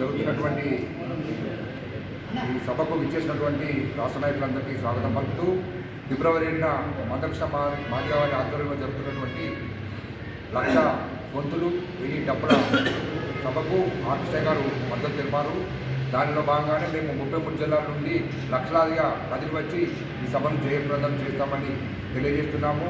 జరుగుతున్నటువంటి ఈ సభకు విచ్చేసినటువంటి రాష్ట్ర నాయకులందరికీ స్వాగతం పలుకుతూ ఫిబ్రవరి ఏడున మందకృష్ణ మా మాదిగావారి ఆధ్వర్యంలో జరుగుతున్నటువంటి లక్ష గొంతులు వెయ్యి డబ్బుల సభకు ఆర్టిస్టే గారు మద్దతు తెలిపారు. దానిలో భాగంగానే మేము ముప్పై మూడు జిల్లాల నుండి లక్షలాదిగా కదిలి వచ్చి ఈ సభను జయప్రదం చేస్తామని తెలియజేస్తున్నాము.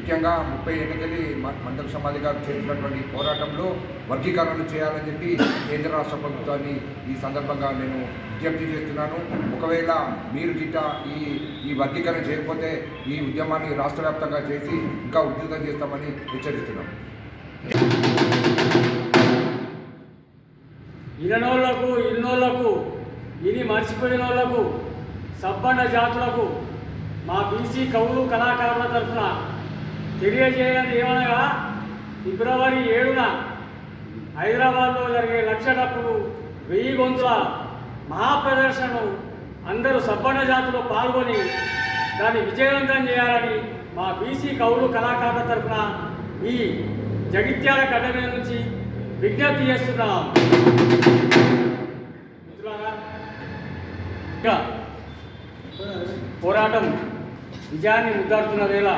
ముఖ్యంగా ముప్పై ఎన్నికలి మండల సమాధి గారు చేసినటువంటి పోరాటంలో వర్గీకరణ చేయాలని చెప్పి కేంద్ర రాష్ట్ర ప్రభుత్వాన్ని ఈ సందర్భంగా నేను విజ్ఞప్తి చేస్తున్నాను. ఒకవేళ మీరు గిట్ట ఈ ఈ వర్గీకరణ చేయకపోతే ఈ ఉద్యమాన్ని రాష్ట్ర వ్యాప్తంగా చేసి ఇంకా ఉధృతం చేస్తామని హెచ్చరిస్తున్నాం. ఇననోళ్ళకు ఇన్నోళ్ళకు ఇని మర్చిపోయిన వాళ్ళకు సబ్బండ జాతులకు మా బీసీ కవులు కళాకారుల తరఫున తెలియజేయని ఏమనగా ఫిబ్రవరి ఏడున హైదరాబాద్లో జరిగే లక్ష డప్పులు వెయ్యి గొంతుల మహాప్రదర్శనను అందరూ సబ్బండ జాతులు పాల్గొని దాన్ని విజయవంతం చేయాలని మా బీసీ కవులు కళాకారుల తరఫున ఈ జగిత్యాల గడ్డ నుంచి విజ్ఞప్తి చేస్తున్నాం. ఇంకా పోరాటం విజయాన్ని ముద్దాడుతున్న వేళ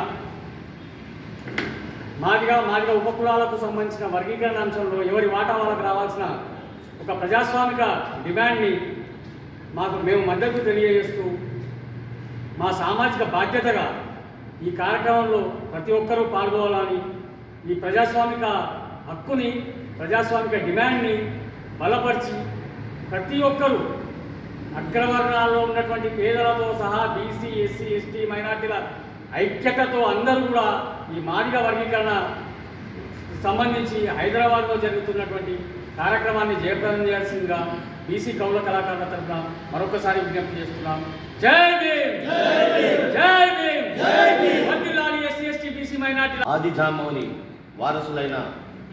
మాదిగా మాదిగా ఉపకులాలకు సంబంధించిన వర్గీకరణ అంశంలో ఎవరి వాటా వాళ్ళకు రావాల్సిన ఒక ప్రజాస్వామిక డిమాండ్ని మాకు మేము మద్దతు తెలియజేస్తూ మా సామాజిక బాధ్యతగా ఈ కార్యక్రమంలో ప్రతి ఒక్కరూ పాల్గొనాలని ఈ ప్రజాస్వామిక హక్కుని ప్రజాస్వామిక డిమాండ్ని బలపరిచి ప్రతి ఒక్కరూ అగ్రవర్ణాల్లో ఉన్నటువంటి పేదలతో సహా బీసీ ఎస్సీ ఎస్టీ మైనార్టీల ఐక్యతతో అందరూ కూడా ఈ మాదిగ వర్గీకరణ సంబంధించి హైదరాబాద్లో జరుగుతున్నటువంటి కార్యక్రమాన్ని జయప్రదం చేయాల్సిందిగా బీసీ కౌల కళాకారుల తరఫున మరొకసారి విజ్ఞప్తి చేస్తున్నాం. జై భీమ్! జై భీమ్! జై భీమ్ వర్ధిల్లాలి ఎస్సీ ఎస్టీ బీసీ మైనార్టీల ఆది జామౌని వారసులైన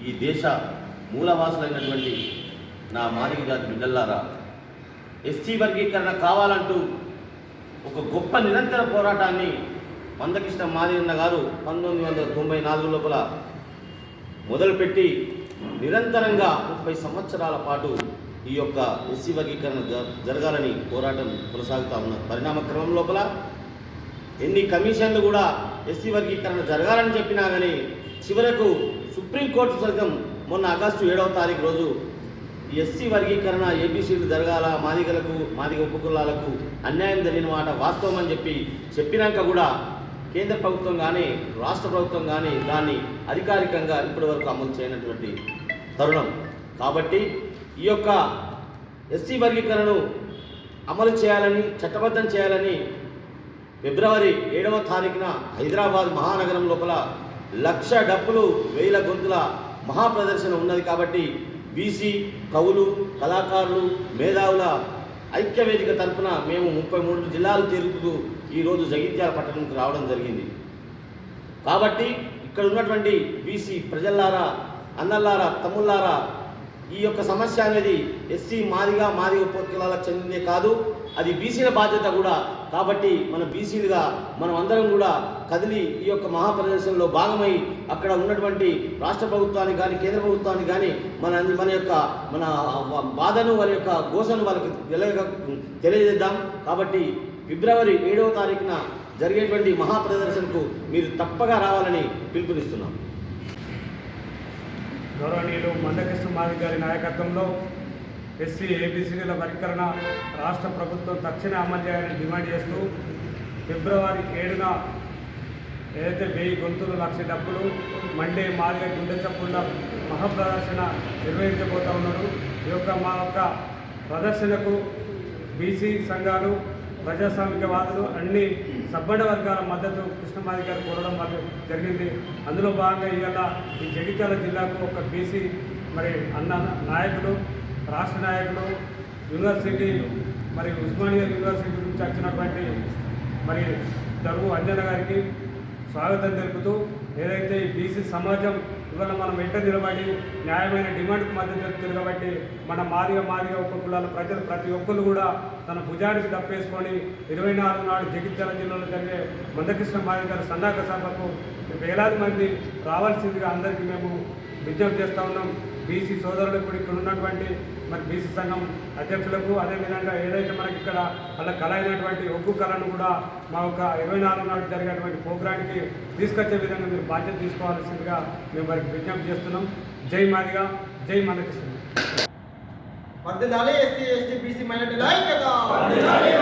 ఈ దేశ మూలవాసులైనటువంటి నా మాదిగ జాతి బిడ్డల్లారా ఎస్సీ వర్గీకరణ కావాలంటూ ఒక గొప్ప నిరంతర పోరాటాన్ని మందకృష్ణ మాదిగన్న గారు పంతొమ్మిది వందల తొంభై నాలుగు లోపల మొదలుపెట్టి నిరంతరంగా ముప్పై సంవత్సరాల పాటు ఈ యొక్క ఎస్సీ వర్గీకరణ జరగాలని పోరాటం కొనసాగుతా ఉన్న పరిణామ క్రమం లోపల ఎన్ని కమిషన్లు కూడా ఎస్సీ వర్గీకరణ జరగాలని చెప్పినా కానీ చివరకు సుప్రీంకోర్టు సైతం మొన్న ఆగస్టు ఏడవ తారీఖు రోజు ఈ ఎస్సీ వర్గీకరణ ఏబీసీలు జరగాల మాదిగలకు మాదిగ ఉపకులాలకు అన్యాయం జరిగిన మాట వాస్తవం అని చెప్పి చెప్పినాక కూడా కేంద్ర ప్రభుత్వం కానీ రాష్ట్ర ప్రభుత్వం కానీ దాన్ని అధికారికంగా ఇప్పటి వరకు అమలు చేయనటువంటి తరుణం. కాబట్టి ఈ యొక్క ఎస్సీ వర్గీకరణను అమలు చేయాలని చట్టబద్ధం చేయాలని ఫిబ్రవరి ఏడవ తారీఖున హైదరాబాద్ మహానగరం లోపల లక్ష డప్పులు వేల గొంతుల మహాప్రదర్శన ఉన్నది కాబట్టి బీసీ కవులు కళాకారులు మేధావుల ఐక్యవేదిక తరపున మేము ముప్పై మూడు జిల్లాలు తిరుగుతూ ఈరోజు జగిత్యాల పట్టణంకి రావడం జరిగింది. కాబట్టి ఇక్కడ ఉన్నటువంటి బీసీ ప్రజల్లారా అన్నల్లారా తమ్ముళ్ళారా ఈ యొక్క సమస్య అనేది ఎస్సీ మాదిగా మాది ఉపకులాలకు చెందిందే కాదు. అది బీసీల బాధ్యత కూడా. కాబట్టి మన బీసీలుగా మనం అందరం కూడా కదిలి ఈ యొక్క మహాప్రదర్శనలో భాగమై అక్కడ ఉన్నటువంటి రాష్ట్ర ప్రభుత్వానికి కానీ కేంద్ర ప్రభుత్వానికి కానీ మన మన యొక్క మన బాధను వారి యొక్క ఘోషను వాళ్ళకి తెలియజేద్దాం. కాబట్టి ఫిబ్రవరి ఏడవ తారీఖున జరిగేటువంటి మహాప్రదర్శనకు మీరు తప్పగా రావాలని పిలుపునిస్తున్నాం. గౌరవనీయులు మందకృష్ణ మాది గారి నాయకత్వంలో ఎస్సీ ఏబిసిడీల వర్గీకరణ రాష్ట్ర ప్రభుత్వం తక్షణ అమలు చేయాలని డిమాండ్ చేస్తూ ఫిబ్రవరి ఏడున ఏదైతే వెయ్యి గొంతులు లక్ష డబ్బులు మండే మాదిగ గుండె చప్పుళ్ళ మహాప్రదర్శన నిర్వహించబోతా ఉన్నారు. ఈ యొక్క మా యొక్క ప్రదర్శనకు బీసీ సంఘాలు ప్రజాస్వామికవాదులు అన్ని సబ్బండ వర్గాల మద్దతు కృష్ణమాది గారు కోరడం వల్ల జరిగింది. అందులో భాగంగా ఇవాళ ఈ జగిత్యాల జిల్లాకు ఒక బీసీ మరి అన్న నాయకులు రాష్ట్ర నాయకులు యూనివర్సిటీ మరి ఉస్మానియా యూనివర్సిటీ నుంచి వచ్చినటువంటి మరి దరువు అంజన గారికి స్వాగతం తెలుపుతూ ఏదైతే ఈ బీసీ సమాజం ఇవాళ మనం వెంట నిలబడి న్యాయమైన డిమాండ్కి మద్దతు తిరగబట్టి కాబట్టి మన మారిగా మారిగా ఉప కులాల ప్రజలు ప్రతి ఒక్కరు కూడా తన భుజానికి దప్పేసుకొని ఇరవై నాలుగు నాడు జగిత్యాల జిల్లాలో జరిగే మందకృష్ణ మాదిగ గారి సన్నాహక సభకు వేలాది మంది రావాల్సిందిగా అందరికీ మేము విజ్ఞప్తి చేస్తూ ఉన్నాం. బీసీ సోదరులు ఇప్పుడు ఇక్కడ ఉన్నటువంటి మరి బీసీ సంఘం అధ్యక్షులకు అదేవిధంగా ఏదైతే మనకి ఇక్కడ వాళ్ళ కళ అయినటువంటి ఒగ్గు కళను కూడా మా యొక్క ఇరవై నాలుగు నాడు జరిగేటువంటి ప్రోగ్రాంకి తీసుకొచ్చే విధంగా మీరు బాధ్యత తీసుకోవాల్సిందిగా మేము వారికి విజ్ఞప్తి చేస్తున్నాం. జై మాదిగా జై మనకృష్ణ వర్ధిల్లాలి ఎస్సీ ఎస్టీ బీసీ మైనార్టీల ఐక్యత! వర్ధిల్లాలి ఎస్సీ ఎస్టీ బీసీ మైనార్టీల ఐక్యత